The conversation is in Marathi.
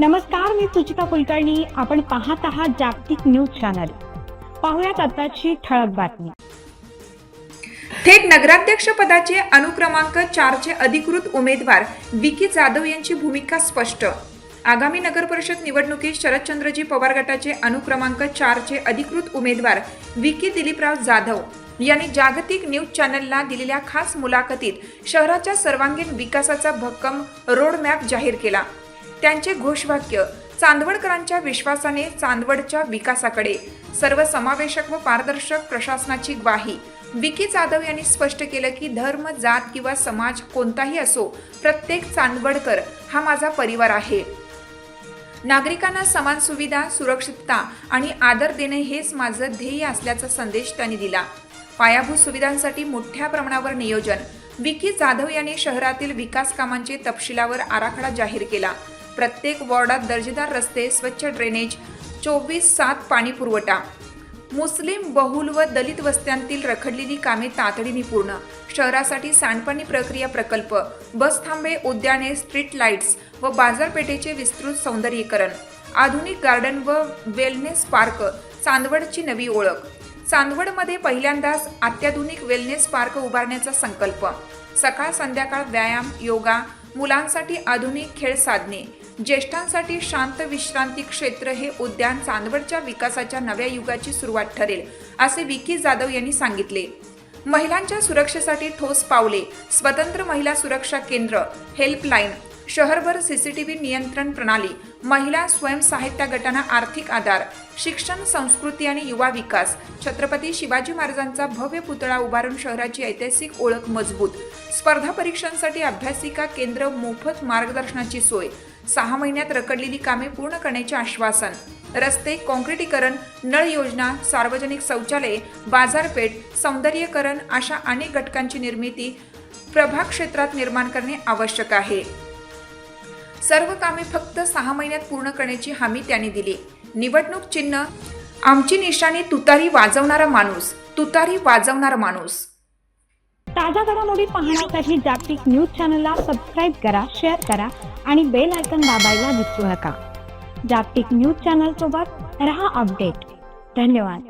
नमस्कार मी सुचिता कुलकर्णी. आपण पाहत आहात जागतिक न्यूज चॅनल. पाहुयात आताची ठळक बातमी. थेट नगराध्यक्ष पदाचे अनुक्रमांक चारचे अधिकृत उमेदवार विकी जाधव यांची भूमिका स्पष्ट. आगामी नगर परिषद निवडणुकीत शरदचंद्रजी पवार गटाचे अनुक्रमांक चारचे अधिकृत उमेदवार विकी दिलीपराव जाधव यांनी जागतिक न्यूज चॅनलला दिलेल्या खास मुलाखतीत शहराच्या सर्वांगीण विकासाचा भक्कम रोडमॅप जाहीर केला. त्यांचे घोषवाक्य चांदवडकरांच्या विश्वासाने चांदवडच्या विकासाकडे. सर्वसमावेशक व पारदर्शक प्रशासनाची ग्वाही. विकी जाधव यांनी स्पष्ट केलं की धर्म जात किंवा समाज कोणताही असो प्रत्येक चांदवडकर हा माझा परिवार आहे. नागरिकांना समान सुविधा सुरक्षितता आणि आदर देणे हेच माझं ध्येय असल्याचा संदेश त्यांनी दिला. पायाभूत सुविधांसाठी मोठ्या प्रमाणावर नियोजन. विकी जाधव यांनी शहरातील विकास कामांचे तपशिलावर आराखडा जाहीर केला. प्रत्येक वॉर्डात दर्जेदार रस्ते स्वच्छ ड्रेनेज चोवीस सात पाणी पुरवठा. मुस्लिम बहुल व दलित वस्त्यांतील रखडलेली कामे तातडीने पूर्ण. शहरासाठी सांडपाणी प्रक्रिया प्रकल्प बस थांबे उद्याने स्ट्रीट लाईट्स व बाजारपेठेचे विस्तृत सौंदर्यीकरण. आधुनिक गार्डन व वेलनेस पार्क चांदवडची नवी ओळख. चांदवडमध्ये पहिल्यांदाच अत्याधुनिक वेलनेस पार्क उभारण्याचा संकल्प. सकाळ संध्याकाळ व्यायाम योगा मुलांसाठी आधुनिक खेळ साधने ज्येष्ठांसाठी शांत विश्रांती क्षेत्र हे उद्यान चांदवडच्या विकासाच्या नव्या युगाची सुरुवात ठरेल असे विकी जाधव यांनी सांगितले. महिलांच्या सुरक्षेसाठी ठोस पावले स्वतंत्र महिला सुरक्षा केंद्र हेल्पलाईन शहरभर सीसीटीव्ही नियंत्रण प्रणाली महिला स्वयंसाहित्या गटांना आर्थिक आधार शिक्षण संस्कृती आणि युवा विकास छत्रपती शिवाजी महाराजांचा भव्य पुतळा उभारून शहराची ऐतिहासिक ओळख मजबूत स्पर्धा परीक्षांसाठी अभ्यासिका केंद्र मोफत मार्गदर्शनाची सोय सहा महिन्यात रखडलेली कामे पूर्ण करण्याचे आश्वासन रस्ते काँक्रिटीकरण नळ योजना सार्वजनिक शौचालये बाजारपेठ सौंदर्यीकरण अशा अनेक घटकांची निर्मिती प्रभाग क्षेत्रात निर्माण करणे आवश्यक आहे. सर्व कामे फक्त सहा महिन्यात पूर्ण करण्याची हमी त्यांनी दिली. निवडणूक चिन्ह आमची निशाणी तुतारी वाजवणारा माणूस तुतारी वाजवणारा माणूस. ताज्या घडामोडी पाहण्यासाठी जागतिक न्यूज चॅनलला सबस्क्राईब करा शेअर करा आणि बेल आयकन दाबायला विसरू नका. जागतिक न्यूज चॅनल सोबत रहा अपडेट. धन्यवाद.